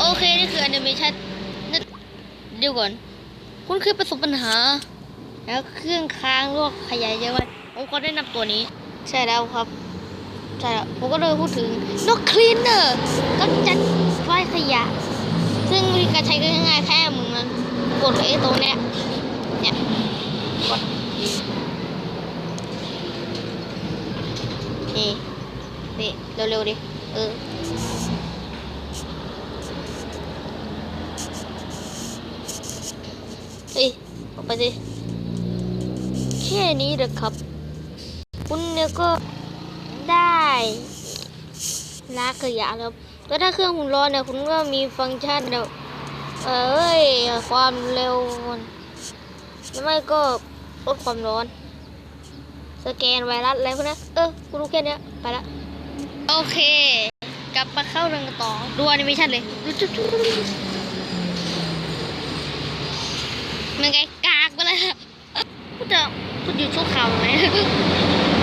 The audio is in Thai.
โอเคนี่คือแอนิเมชันนั่เดี๋ยวก่อน คุณเคยประสบปัญหา แล้วเครื่องค้างลวกขยายเยอะมากผมก็ได้นำตัวนี้ ใช่แล้วครับ ใช่แล้วผมก็เลยพูดถึงนกคลีนเนอร์กำจัดไฟขยะ ซึ่งวิธีการใช้ก็ง่ายแค่มึงนั้นกดไอ้ตรงเนี้ยเนี่ยกดนี่นี่เร็วๆดิเออ เฮ้ยออกไปสิแค่นี้เด้อครับ คุณเนี่ยก็ได้ล้างขยะแล้วแต่ถ้าเครื่องคุณร้อนเนี่ยคุณก็มีฟังก์ชันแบบเอ้ยความเร็วมันหรือไม่ก็ลดความร้อน สแกนไวรัสอะไรพวกนี้เออคุณรู้แค่นี้ไปละโอเค กลับมาเข้าเรื่องต่อดูแอนิเมชันเลย มันไงกากไปเลยพูดจะพูดอยู่ชั่วคราวไหม